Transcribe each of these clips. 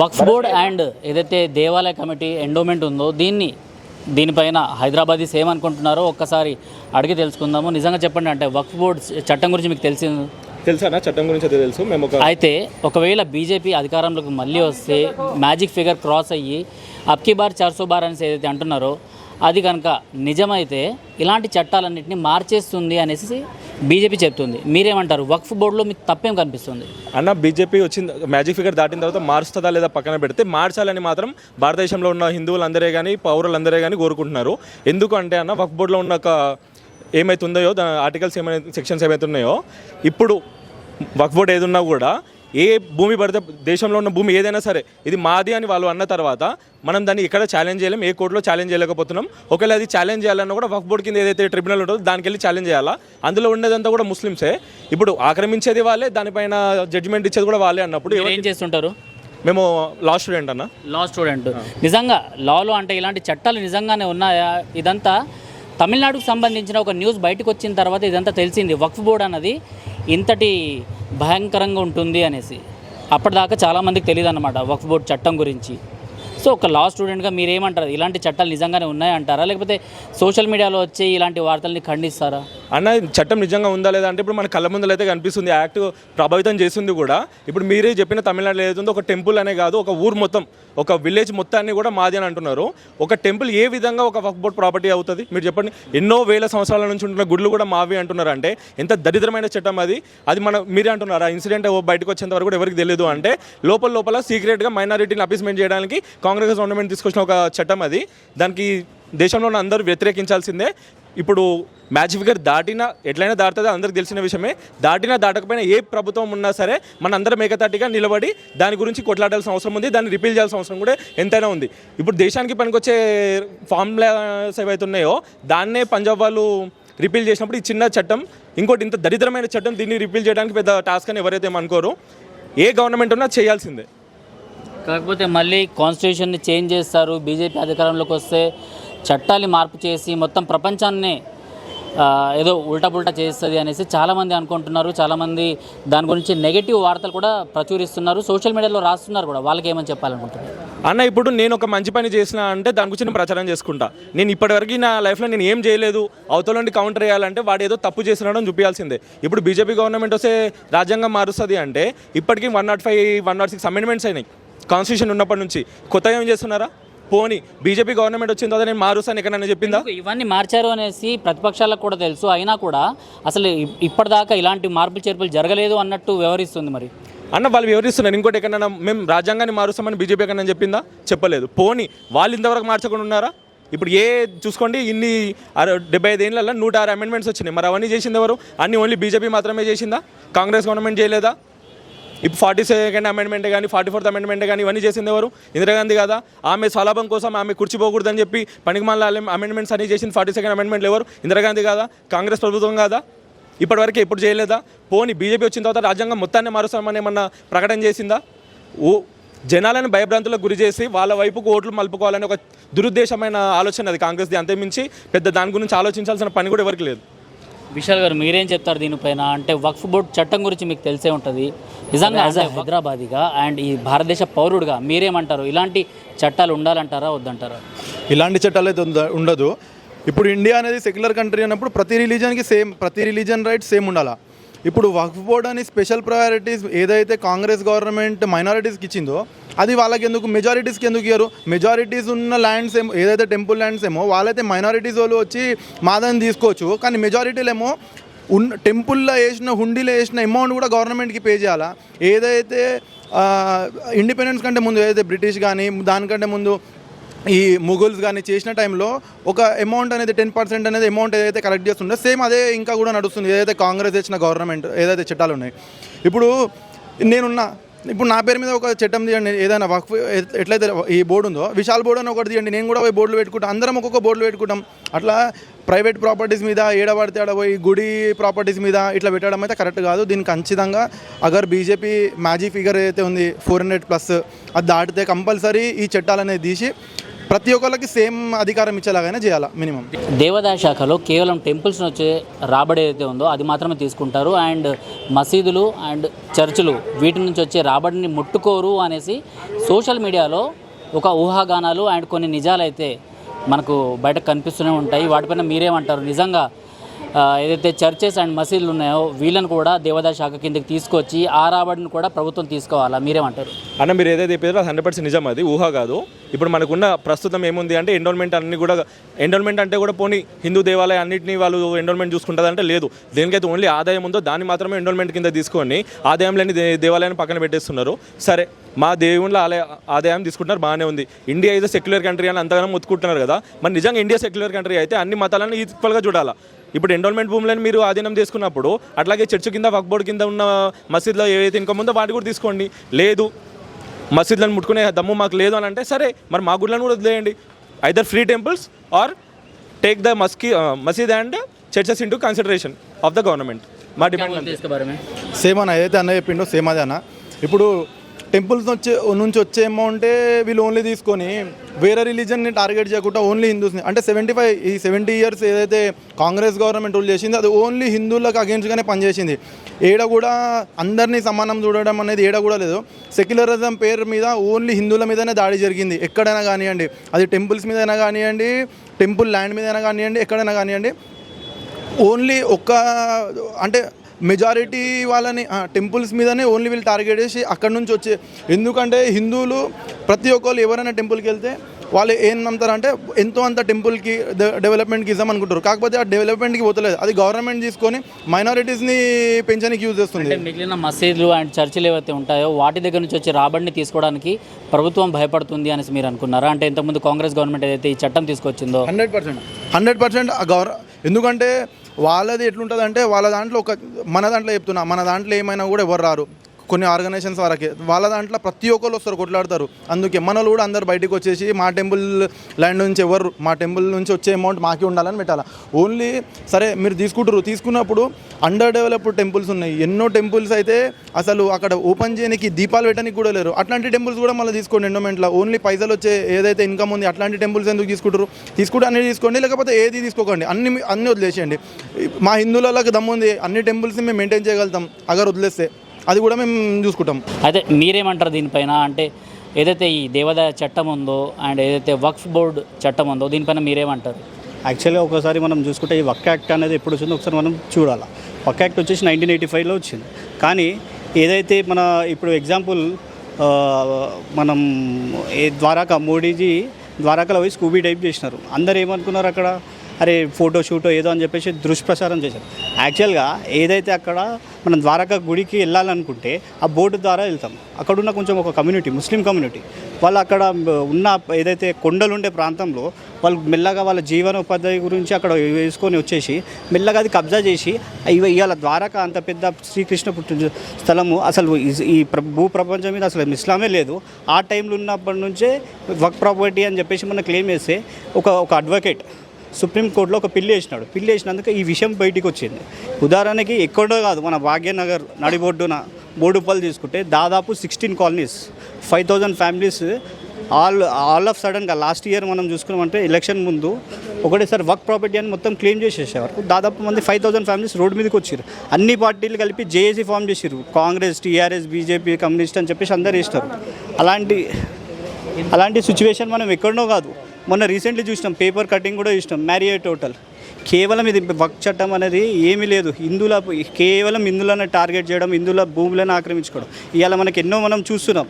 Waqf board and ఏదైతే దేవాలయ committee endowment ఉందో దీన్ని దీనిపైన హైదరాబాదీస్ ఏమనుకుంటున్నారో ఒక్కసారి అడిగి తెలుసుకుందాము. నిజంగా చెప్పండి అంటే వక్ఫ్ బోర్డ్ చట్టం గురించి మీకు తెలిసింది? తెలుసా నా చట్టం గురించి అయితే తెలుసు. మేము ఒక అయితే ఒకవేళ బీజేపీ అధికారంలోకి మళ్ళీ వస్తే మ్యాజిక్ ఫిగర్ క్రాస్ అయ్యి అబ్కి బార్ చార్సో బార్ అనేసి ఏదైతే అంటున్నారో అది కనుక నిజమైతే ఇలాంటి చట్టాలన్నింటినీ మార్చేస్తుంది అనేసి బీజేపీ చెప్తుంది. మీరేమంటారు? వక్ఫ్ బోర్డులో మీకు తప్పేం కనిపిస్తుంది? అన్న బీజేపీ వచ్చింది మ్యాజిక్ ఫిగర్ దాటిన తర్వాత మారుస్తుందా లేదా పక్కన పెడితే మార్చాలని మాత్రం భారతదేశంలో ఉన్న హిందువులందరే కానీ పౌరులందరే కానీ కోరుకుంటున్నారు. ఎందుకు అంటే అన్న వక్ఫ్ బోర్డులో ఉన్న ఒక ఏమైతుందో దాని ఆర్టికల్స్ ఏమైనా సెక్షన్స్ ఏమైతే ఉన్నాయో ఇప్పుడు వక్ఫ్ బోర్డు ఏదున్నా కూడా ఏ భూమి పడితే దేశంలో ఉన్న భూమి ఏదైనా సరే ఇది మాది అని వాళ్ళు అన్న తర్వాత మనం దాన్ని ఎక్కడ ఛాలెంజ్ చేయలేం ఏ కోర్టులో ఛాలెంజ్ చేయలేకపోతున్నాం. ఒకవేళ అది ఛాలెంజ్ చేయాలన్నా కూడా వక్ఫ్ బోర్డు కింద ఏదైతే ట్రిబ్యునల్ ఉంటుందో దానికి వెళ్ళి ఛాలెంజ్ చేయాలా? అందులో ఉండేదంతా కూడా ముస్లిమ్సే. ఇప్పుడు ఆక్రమించేది వాళ్ళే దానిపైన జడ్జిమెంట్ ఇచ్చేది కూడా వాళ్ళే అన్నప్పుడు ఏం చేస్తుంటారు? మేము లా స్టూడెంట్ అన్న. లా స్టూడెంట్ నిజంగా లాలో అంటే ఇలాంటి చట్టాలు నిజంగానే ఉన్నాయా? ఇదంతా తమిళనాడుకు సంబంధించిన ఒక న్యూస్ బయటకు వచ్చిన తర్వాత ఇదంతా తెలిసింది. వక్ఫ్ బోర్డ్ అన్నది ఇంతటి భయంకరంగా ఉంటుంది అనేసి. అప్పటిదాకా చాలామందికి తెలియదు అనమాట వక్ఫ్ బోర్డ్ చట్టం గురించి. సో ఒక లా స్టూడెంట్గా మీరేమంటారు? ఇలాంటి చట్టాలు నిజంగానే ఉన్నాయంటారా లేకపోతే సోషల్ మీడియాలో వచ్చే ఇలాంటి వార్తల్ని ఖండిస్తారా? అన్న చట్టం నిజంగా ఉందా లేదా అంటే ఇప్పుడు మన కళ్ళ ముందర అయితే కనిపిస్తుంది యాక్ట్ ప్రభావితం చేస్తుంది కూడా. ఇప్పుడు మీరే చెప్పిన తమిళనాడులో ఏదైతుందో ఒక టెంపుల్ అనే కాదు ఒక ఊరు మొత్తం ఒక విలేజ్ మొత్తాన్ని కూడా మాది అని అంటున్నారు. ఒక టెంపుల్ ఏ విధంగా ఒక వక్ బోర్డ్ ప్రాపర్టీ అవుతుంది? మీరు చెప్పండి. ఎన్నో వేల సంవత్సరాల నుంచి ఉంటున్న గుడ్లు కూడా మావి అంటున్నారు అంటే ఎంత దరిద్రమైన చట్టం అది? అది మన మీరే అంటున్నారు? ఆ ఇన్సిడెంట్ బయటకు వచ్చేంత వరకు కూడా ఎవరికి తెలియదు అంటే లోపల లోపల సీక్రెట్గా మైనారిటీని అపీస్మెంట్ చేయడానికి కాంగ్రెస్ గవర్నమెంట్ తీసుకొచ్చిన ఒక చట్టం అది. దానికి దేశంలో ఉన్న అందరూ వ్యతిరేకించాల్సిందే. ఇప్పుడు మ్యాచ్ ఫిగర్ దాటినా ఎట్లయినా దాటుతుందో అందరికి తెలిసిన విషయమే. దాటినా దాటకపోయినా ఏ ప్రభుత్వం ఉన్నా సరే మన అందరం ఏకతాటిగా నిలబడి దాని గురించి కొట్లాడాల్సిన అవసరం ఉంది దాన్ని రిపీల్ చేయాల్సిన అవసరం కూడా ఎంతైనా ఉంది. ఇప్పుడు దేశానికి పనికొచ్చే ఫార్ములాస్ ఏవైతే ఉన్నాయో దాన్నే పంజాబ్ వాళ్ళు రిపీల్ చేసినప్పుడు ఈ చిన్న చట్టం ఇంకోటి ఇంత దరిద్రమైన చట్టం దీన్ని రిపీల్ చేయడానికి పెద్ద టాస్క్ అని ఎవరైతే అనుకోరు ఏ గవర్నమెంట్ ఉన్నా చేయాల్సిందే. కాకపోతే మళ్ళీ కాన్స్టిట్యూషన్ని చేంజ్ చేస్తారు బీజేపీ అధికారంలోకి వస్తే చట్టాలు మార్పు చేసి మొత్తం ప్రపంచాన్ని ఏదో ఉల్టాపుల్టా చేస్తుంది అనేసి చాలామంది అనుకుంటున్నారు. చాలామంది దాని గురించి నెగిటివ్ వార్తలు కూడా ప్రచురిస్తున్నారు. సోషల్ మీడియాలో రాస్తున్నారు కూడా. వాళ్ళకి ఏమని చెప్పాలనుకుంటున్నారు? అన్న ఇప్పుడు నేను ఒక మంచి పని చేసిన అంటే దాని గురించి నేను ప్రచారం చేసుకుంటా. నేను ఇప్పటివరకు నా లైఫ్లో నేను ఏం చేయలేదు. అవతల నుండి కౌంటర్ చేయాలంటే వాడు ఏదో తప్పు చేసినాడని చూపించాల్సిందే ఇప్పుడు బీజేపీ గవర్నమెంట్ వస్తే రాజ్యాంగం మారుస్తుంది అంటే ఇప్పటికీ one nought five one nought six amendments అయినాయి. కాన్స్టిట్యూషన్ ఉన్నప్పటి నుంచి కొత్తగా ఏం చేస్తున్నారా? పోనీ బీజేపీ గవర్నమెంట్ వచ్చిన తర్వాత నేను మారుస్తాను ఎక్కడైనా చెప్పిందా? ఇవన్నీ మార్చారు అనేసి ప్రతిపక్షాలకు కూడా తెలుసు. అయినా కూడా అసలు ఇప్పటిదాకా ఇలాంటి మార్పులు చేర్పులు జరగలేదు అన్నట్టు వ్యవహరిస్తుంది మరి. అన్న వాళ్ళు వివరిస్తున్నారు. ఇంకోటి ఎక్కడైనా మేము రాజ్యాంగాన్ని మారుస్తామని బీజేపీ ఎక్కడైనా చెప్పిందా? చెప్పలేదు. పోనీ వాళ్ళు ఇంతవరకు మార్చకుండా ఉన్నారా? ఇప్పుడు ఏ చూసుకోండి ఇన్ని డెబ్బై ఐదు ఏళ్ళలో నూట ఆరు అమెండ్మెంట్స్ వచ్చినాయి. మరి అవన్నీ చేసింది ఎవరు? అన్ని ఓన్లీ బీజేపీ మాత్రమే చేసిందా? కాంగ్రెస్ గవర్నమెంట్ చేయలేదా? ఇప్పుడు ఫార్టీ సెకండ్ అమెండ్మెంట్ కానీ ఫార్టీ ఫోర్త్ అమెండ్మెంట్ కానీ ఇవన్నీ చేసింది ఎవరు? ఇందిరాగాంధీ కదా? ఆమె స్వలాభం కోసం ఆమె కూర్చిపోకూడదని చెప్పి పనికిమాల అమెండ్మెంట్స్ అన్ని చేసింది ఫార్టీ సెకండ్ అమెండ్మెంట్లు ఎవరు? ఇందిరాగాంధీ కదా? కాంగ్రెస్ ప్రభుత్వం కాదా? ఇప్పటివరకు ఎప్పుడు చేయలేదా? పోనీ బీజేపీ వచ్చిన తర్వాత రాజ్యాంగం మొత్తాన్ని మారుస్తామని ఏమన్నా ప్రకటన చేసిందా? ఓ జనాలను భయభ్రాంతులకు గురి చేసి వాళ్ళ వైపుకు ఓట్లు మలుపుకోవాలని ఒక దురుద్దేశమైన ఆలోచన అది కాంగ్రెస్ది. అంతేమించి పెద్ద దాని గురించి ఆలోచించాల్సిన పని కూడా ఎవరికి లేదు. విశాల్ గారు మీరేం చెప్తారు దీనిపైన? అంటే వక్ఫ్ బోర్డ్ చట్టం గురించి మీకు తెలిసే ఉంటుంది. నిజంగా యాజ్ హైదరాబాదీగా. అండ్ ఈ భారతదేశ పౌరుడుగా మీరేమంటారు? ఇలాంటి చట్టాలు ఉండాలంటారా వద్దంటారా? ఇలాంటి చట్టాలు అయితే ఉంద- ఉండదు. ఇప్పుడు ఇండియా అనేది సెక్యులర్ కంట్రీ అన్నప్పుడు ప్రతి రిలీజన్కి సేమ్ ప్రతి రిలీజన్ రైట్ సేమ్ ఉండాలా? ఇప్పుడు వక్ఫ్ బోర్డ్ అని స్పెషల్ ప్రయారిటీస్ ఏదైతే కాంగ్రెస్ గవర్నమెంట్ మైనారిటీస్కి ఇచ్చిందో అది వాళ్ళకి ఎందుకు మెజారిటీస్కి ఎందుకు ఇయ్యరు? మెజారిటీస్ ఉన్న ల్యాండ్స్ ఏమో ఏదైతే టెంపుల్ ల్యాండ్స్ ఏమో వాళ్ళైతే మైనారిటీస్ వాళ్ళు వచ్చి మాదని తీసుకోవచ్చు. కానీ మెజారిటీలు ఏమో ఉన్న టెంపుల్లో వేసిన హుండీలో వేసిన అమౌంట్ కూడా గవర్నమెంట్కి పే చేయాలా? ఏదైతే ఇండిపెండెన్స్ కంటే ముందు ఏదైతే బ్రిటిష్ కానీ దానికంటే ముందు ఈ ముగుల్స్ కానీ చేసిన టైంలో ఒక అమౌంట్ అనేది టెన్ పర్సెంట్ అనేది అమౌంట్ ఏదైతే కలెక్ట్ చేస్తుందో సేమ్ అదే ఇంకా కూడా నడుస్తుంది. ఏదైతే కాంగ్రెస్ తెచ్చిన గవర్నమెంట్ ఏదైతే చట్టాలు ఉన్నాయి. ఇప్పుడు నేనున్నా ఇప్పుడు నా పేరు మీద ఒక చట్టం తీయండి ఏదైనా వక్ఫ్ ఎట్లయితే ఈ బోర్డు ఉందో విశాల్ బోర్డు అని ఒకటి తీయండి నేను కూడా పోయి బోర్డులు పెట్టుకుంటాం అందరం ఒక్కొక్క బోర్డులు పెట్టుకుంటాం. అట్లా ప్రైవేట్ ప్రాపర్టీస్ మీద ఏడబడితే ఆడ పోయి గుడి ప్రాపర్టీస్ మీద ఇట్లా పెట్టడం అయితే కరెక్ట్ కాదు. దీనికి ఖచ్చితంగా అగర్ బీజేపీ మ్యాజిక్ ఫిగర్ ఏదైతే ఉంది ఫోర్ హండ్రెడ్ ప్లస్ అది దాటితే కంపల్సరీ ఈ చట్టాలు అనేది తీసి ప్రతి ఒక్కరికి సేమ్ అధికారం ఇచ్చేలాగానే చేయాలి మినిమం? దేవాదాయ శాఖలో కేవలం టెంపుల్స్ వచ్చే రాబడి ఏదైతే ఉందో అది మాత్రమే తీసుకుంటారు. అండ్ మసీదులు అండ్ చర్చిలు వీటి నుంచి వచ్చే రాబడిని ముట్టుకోరు అనేసి సోషల్ మీడియాలో ఒక ఊహాగానాలు అండ్ కొన్ని నిజాలు అయితే మనకు బయట కనిపిస్తూనే ఉంటాయి. వాటిపైన మీరేమంటారు? నిజంగా ఏదైతే చర్చెస్ అండ్ మసీదులు ఉన్నాయో వీళ్ళని కూడా దేవాదాయ శాఖ కిందకి తీసుకొచ్చి ఆ రాబడిని కూడా ప్రభుత్వం తీసుకోవాలా? మీరేమంటారు? అన్న మీరు ఏదైతే చెప్పారో అది హండ్రెడ్ పర్సెంట్ నిజం అది. ఊహ కాదు. ఇప్పుడు మనకున్న ప్రస్తుతం ఏముంది అంటే ఎండోల్మెంట్ అన్ని కూడా ఎండోల్మెంట్ అంటే కూడా పోనీ హిందూ దేవాలయం అన్నింటినీ వాళ్ళు ఎండోల్మెంట్ చూసుకుంటుందంటే లేదు. దేనికైతే ఓన్లీ ఆదాయం ఉందో దాన్ని మాత్రమే ఎండోల్మెంట్ కింద తీసుకొని ఆదాయం లేని దే- దేవాలయాన్ని పక్కన పెట్టేస్తున్నారు. సరే మా దేవుళ్ళ ఆలయ ఆదాయం తీసుకుంటున్నారు బాగానే ఉంది. ఇండియా ఇస్ సెక్యులర్ కంట్రీ అని అంతగానో ముత్తుకుంటున్నారు కదా. మరి నిజంగా ఇండియా సెక్యులర్ కంట్రీ అయితే అన్ని మతాలను ఈక్వల్గా చూడాలా? ఇప్పుడు ఎండోల్మెంట్ భూములను మీరు ఆధీనం చేసుకున్నప్పుడు అట్లాగే చర్చ్ కింద వక్ బోర్డు కింద ఉన్న మసీద్లో ఏవైతే ఇన్కమ్ ఉందో వాటి కూడా తీసుకోండి. లేదు. మసీద్లను ముట్టుకునే దమ్ము మాకు లేదు అని అంటే సరే మరి మా గుడ్లను కూడా వదిలేయండి. Either free temples or take the mosque masjid and churches into consideration of the government మా డిమాండ్ సేమ్ అన్న ఏదైతే అన్న చెప్పిండో సేమ్ అదే అన్న. ఇప్పుడు టెంపుల్స్ వచ్చే నుంచి వచ్చే అమౌంటే వీళ్ళు ఓన్లీ తీసుకొని వేరే రిలీజన్ని టార్గెట్ చేయకుండా ఓన్లీ హిందూస్ని. అంటే సెవెంటీ ఫైవ్ ఈ సెవెంటీ ఇయర్స్ ఏదైతే కాంగ్రెస్ గవర్నమెంట్ రూల్ చేసింది అది ఓన్లీ హిందువులకు అగేన్స్ట్గానే పనిచేసింది. ఏడ కూడా అందరినీ సమానం చూడడం అనేది ఏడ కూడా లేదు. సెక్యులరిజం పేరు మీద ఓన్లీ హిందువుల మీదనే దాడి జరిగింది. ఎక్కడైనా కానివ్వండి అది టెంపుల్స్ మీదైనా కానివ్వండి టెంపుల్ ల్యాండ్ మీదైనా కానివ్వండి ఎక్కడైనా కానివ్వండి. ఓన్లీ ఒక్క అంటే మెజారిటీ వాళ్ళని టెంపుల్స్ మీదనే ఓన్లీ వీళ్ళు టార్గెట్ చేసి అక్కడ నుంచి వచ్చే ఎందుకంటే హిందువులు ప్రతి ఒక్కళ్ళు ఎవరైనా టెంపుల్కి వెళ్తే వాళ్ళు ఏం నమ్ముతారంటే ఎంతో అంత టెంపుల్కి డెవలప్మెంట్కి ఇద్దాం అనుకుంటారు కాకపోతే ఆ డెవలప్మెంట్కి పోతలేదు. అది గవర్నమెంట్ తీసుకొని మైనారిటీస్ని పెంచడానికి యూజ్ చేస్తుంది. అంటే మిగిలిన మసీదులు అండ్ చర్చిలు ఏవైతే ఉంటాయో వాటి దగ్గర నుంచి వచ్చే రాబడిని తీసుకోవడానికి ప్రభుత్వం భయపడుతుంది అనేసి మీరు అనుకున్నారా? అంటే ఇంతకుముందు కాంగ్రెస్ గవర్నమెంట్ ఏదైతే ఈ చట్టం తీసుకొచ్చిందో? Hundred percent. హండ్రెడ్ పర్సెంట్ గౌర ఎందుకంటే వాళ్ళది ఎట్లుంటుంది అంటే వాళ్ళ దాంట్లో ఒక మన దాంట్లో చెప్తున్నా మన దాంట్లో ఏమైనా కూడా ఎవరు రారు. కొన్ని ఆర్గనైజేషన్స్ వరకే వాళ్ళ దాంట్లో ప్రతి ఒక్కరు వస్తారు కొట్లాడతారు. అందుకే మన కూడా అందరు బయటకు వచ్చేసి మా టెంపుల్ ల్యాండ్ నుంచి ఎవరు మా టెంపుల్ నుంచి వచ్చే అమౌంట్ మాకే ఉండాలని పెట్టాలి. ఓన్లీ సరే మీరు తీసుకుంటారు తీసుకున్నప్పుడు అండర్ డెవలప్డ్ టెంపుల్స్ ఉన్నాయి. ఎన్నో టెంపుల్స్ అయితే అసలు అక్కడ ఓపెన్ చేయడానికి దీపాలు పెట్టడానికి కూడా లేరు. అట్లాంటి టెంపుల్స్ కూడా మళ్ళీ తీసుకోండి ఎండోమెంట్లో ఓన్లీ పైసలు వచ్చే ఏదైతే ఇన్కమ్ ఉంది అట్లాంటి టెంపుల్స్ ఎందుకు తీసుకుంటారు తీసుకుంటే అన్ని తీసుకోండి లేకపోతే ఏది తీసుకోకండి. అన్ని అన్ని వదిలేసేయండి. మా హిందువులకు దమ్ముంది అన్ని టెంపుల్స్ని మేము మెయింటైన్ చేయగలుగుతాం. అగర్ వదిలేస్తే. అది కూడా మేము చూసుకుంటాం. అయితే మీరేమంటారు దీనిపైన? అంటే ఏదైతే ఈ దేవాదాయ చట్టం ఉందో అండ్ ఏదైతే వక్ఫ్ బోర్డ్ చట్టం ఉందో దీనిపైన మీరేమంటారు? యాక్చువల్గా ఒకసారి మనం చూసుకుంటే ఈ వక్ యాక్ట్ అనేది ఎప్పుడు వచ్చిందో ఒకసారి మనం చూడాలి. వక్ యాక్ట్ వచ్చేసి నైన్టీన్ ఎయిటీ ఫైవ్లో వచ్చింది. కానీ ఏదైతే మన ఇప్పుడు ఎగ్జాంపుల్ ఆ, మనం ఏ ద్వారకా మోడీజీ ద్వారకాలో పోయి స్కూబీ టైప్ చేసినారు. అందరు ఏమనుకున్నారు అక్కడ? అరే ఫోటో షూటో ఏదో అని చెప్పేసి దుష్ప్రచారం చేశారు. యాక్చువల్గా ఏదైతే అక్కడ మనం ద్వారకా గుడికి వెళ్ళాలనుకుంటే ఆ బోర్డు ద్వారా వెళ్తాం. అక్కడ ఉన్న కొంచెం ఒక కమ్యూనిటీ ముస్లిం కమ్యూనిటీ వాళ్ళు అక్కడ ఉన్న ఏదైతే కొండలు ఉండే ప్రాంతంలో వాళ్ళు మెల్లగా వాళ్ళ జీవనోపాధి గురించి అక్కడ వేసుకొని వచ్చేసి మెల్లగా అది కబ్జా చేసి ఇవి ఇవాళ ద్వారకా అంత పెద్ద శ్రీకృష్ణ పుట్టిన స్థలము అసలు ఈ- భూ ప్రపంచం మీద అసలు ఇస్లామే లేదు. ఆ టైంలో ఉన్నప్పటి నుంచే వర్క్ ప్రాపర్టీ అని చెప్పేసి మనం క్లెయిమ్ చేస్తే ఒక ఒక అడ్వకేట్ సుప్రీంకోర్టులో ఒక పిల్లి వేసినాడు. పిల్లి వేసినందుకు ఈ విషయం బయటికి వచ్చింది. ఉదాహరణకి ఎక్కడో కాదు మన భాగ్యనగర్ నడిబొడ్డున బోడుపల్లి తీసుకుంటే దాదాపు sixteen colonies five thousand families all all of సడన్గా లాస్ట్ ఇయర్ మనం చూసుకున్నామంటే ఎలక్షన్ ముందు ఒకటేసారి వర్క్ ప్రాపర్టీ అని మొత్తం క్లెయిమ్ చేసేసేవారు. దాదాపు మంది ఫైవ్ థౌసండ్ ఫ్యామిలీస్ రోడ్ మీదకి వచ్చారు అన్ని పార్టీలు కలిపి జేఏసీ ఫామ్ చేసారు కాంగ్రెస్ టీఆర్ఎస్ బీజేపీ కమ్యూనిస్ట్ అని చెప్పేసి అందరు వేసినారు అలాంటి అలాంటి సిచ్యువేషన్ మనం ఎక్కడనో కాదు. మొన్న రీసెంట్లీ చూసినాం పేపర్ కటింగ్ కూడా చూసినాం మ్యారియట్ టోటల్ కేవలం ఇది వక్ చట్టం అనేది ఏమీ లేదు. హిందువుల కేవలం హిందువులను టార్గెట్ చేయడం హిందువుల భూములను ఆక్రమించుకోవడం. ఇవాళ మనకి ఎన్నో మనం చూస్తున్నాం.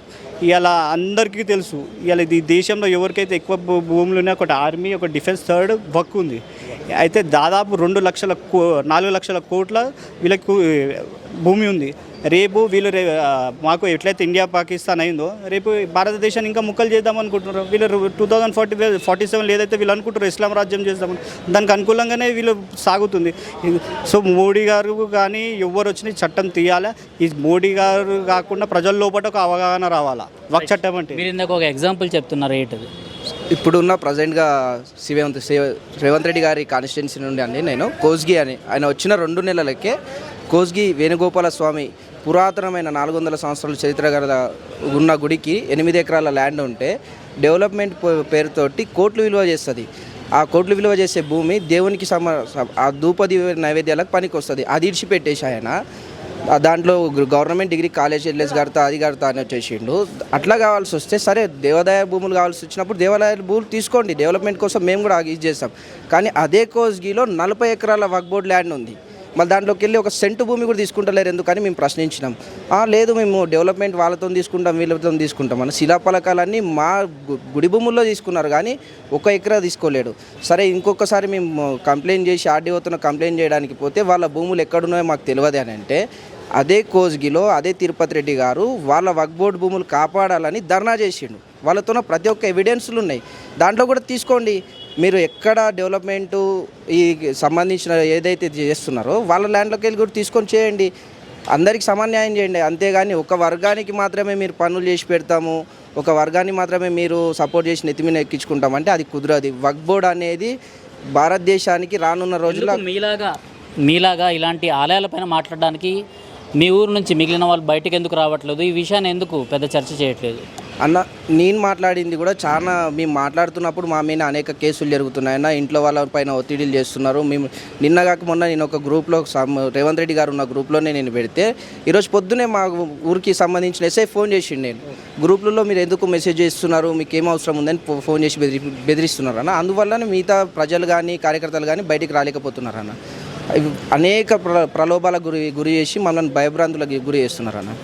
ఇవాళ అందరికీ తెలుసు. ఇవాళ ఇది దేశంలో ఎవరికైతే ఎక్కువ భూములు ఉన్నాయి ఒకటి ఆర్మీ ఒక డిఫెన్స్ థర్డ్ వక్ ఉంది. అయితే దాదాపు రెండు లక్షల కో నాలుగు లక్షల కోట్ల వీళ్ళకు భూమి ఉంది. రేపు వీళ్ళు రే మాకు ఎట్లయితే ఇండియా పాకిస్తాన్ అయిందో రేపు భారతదేశాన్ని ఇంకా ముక్కలు చేద్దాం అనుకుంటున్నారు. వీళ్ళు two thousand forty forty seven ఏదైతే వీళ్ళు అనుకుంటారు ఇస్లాం రాజ్యం చేద్దామని దానికి అనుకూలంగానే వీళ్ళు సాగుతుంది. సో మోడీ గారు కానీ ఎవరు వచ్చిన చట్టం తీయాలా? ఈ మోడీ గారు కాకుండా ప్రజల లోపల ఒక అవగాహన రావాలా? వక్ చట్టం అంటే. మీరు ఇందాక ఒక ఎగ్జాంపుల్ చెప్తున్నారు ఏంటది? ఇప్పుడున్న ప్రజెంట్గా శివేంత్ శివ- రేవంత్ రెడ్డి గారి కాన్స్టిట్యున్సీ నుండి అండి నేను. కోస్గి అని. ఆయన వచ్చిన రెండు నెలలకే కోస్గి వేణుగోపాల స్వామి పురాతనమైన నాలుగు వందల సంవత్సరాల చరిత్ర గల ఉన్న గుడికి ఎనిమిది ఎకరాల ల్యాండ్ ఉంటే డెవలప్మెంట్ పే- పేరుతోటి కోట్లు విలువ చేస్తుంది. ఆ కోట్లు విలువ చేసే భూమి దేవునికి సమ ఆ ధూపది నైవేద్యాలకు పనికి వస్తుంది అది ఇడిచిపెట్టేసి ఆయన దాంట్లో గవర్నమెంట్ డిగ్రీ కాలేజ్ వెళ్ళేసి కడతా అది కడతా అని వచ్చేసిండు. అట్లా కావాల్సి వస్తే సరే దేవాదాయ భూములు కావాల్సి వచ్చినప్పుడు దేవాలయ భూములు తీసుకోండి. డెవలప్మెంట్ కోసం మేము కూడా ఇది చేస్తాం. కానీ అదే కోస్గిలో నలభై ఎకరాల వక్బోర్డ్ ల్యాండ్ ఉంది. మళ్ళీ దాంట్లోకి వెళ్ళి ఒక సెంటు భూమి కూడా తీసుకుంటలేరు ఎందుకని మేము ప్రశ్నించినాం. "ఆ, లేదు మేము డెవలప్మెంట్ వాళ్ళతో తీసుకుంటాం వీళ్ళతో తీసుకుంటాం అని. శిలాఫలకాలన్నీ మా గు- గుడి భూముల్లో తీసుకున్నారు కానీ ఒక ఎకరా తీసుకోలేడు. సరే ఇంకొకసారి మేము కంప్లైంట్ చేసి ఆర్డీఓతో కంప్లైంట్ చేయడానికి పోతే వాళ్ళ భూములు ఎక్కడున్నాయో మాకు తెలియదు అని అంటే అదే కోజ్గిలో అదే తిరుపతి రెడ్డి గారు వాళ్ళ వక్ బోర్డు భూములు కాపాడాలని ధర్నా చేసిండు. వాళ్ళతోన ప్రతి ఒక్క ఎవిడెన్స్లు ఉన్నాయి. దాంట్లో కూడా తీసుకోండి. మీరు ఎక్కడ డెవలప్మెంటు ఈ సంబంధించిన ఏదైతే చేస్తున్నారో వాళ్ళ ల్యాండ్లోకి వెళ్ళి కూడా తీసుకొని చేయండి. అందరికి సమన్యాయం చేయండి. అంతేగాని ఒక వర్గానికి మాత్రమే మీరు పనులు చేసి పెడతాము. ఒక వర్గాన్ని మాత్రమే మీరు సపోర్ట్ చేసి నెత్తిమీద ఎక్కించుకుంటామంటే అది కుదరదు. వక్ బోర్డ్ అనేది భారతదేశానికి రానున్న రోజుల్లో మీలాగా మీలాగా ఇలాంటి ఆలయాలపైన మాట్లాడడానికి మీ ఊరు నుంచి మిగిలిన వాళ్ళు బయటకు ఎందుకు రావట్లేదు? ఈ విషయాన్ని ఎందుకు పెద్ద చర్చ చేయట్లేదు? అన్న నేను మాట్లాడింది కూడా చాలా మేము మాట్లాడుతున్నప్పుడు మా మీద అనేక కేసులు జరుగుతున్నాయి అన్న. ఇంట్లో వాళ్ళ పైన ఒత్తిడిలు చేస్తున్నారు. మేము నిన్న కాక మొన్న నేను ఒక గ్రూప్లో సమ్- రేవంత్ రెడ్డి గారు ఉన్న గ్రూప్లోనే నేను పెడితే ఈరోజు పొద్దునే మా ఊరికి సంబంధించిన ఎస్ఐ ఫోన్ చేసిండు నేను. గ్రూపులలో మీరు ఎందుకు మెసేజ్ చేస్తున్నారు? మీకు ఏం అవసరం ఉందని ఫో- ఫోన్ చేసి బెదిరి బెదిరిస్తున్నారు అన్న. అందువల్లనే మిగతా ప్రజలు కానీ కార్యకర్తలు కానీ బయటికి రాలేకపోతున్నారు అన్న. అనేక ప్ర ప్రలోభాలకు గురి గురి చేసి మమ్మల్ని భయభ్రాంతులకు గురి చేస్తున్నారు అన్న.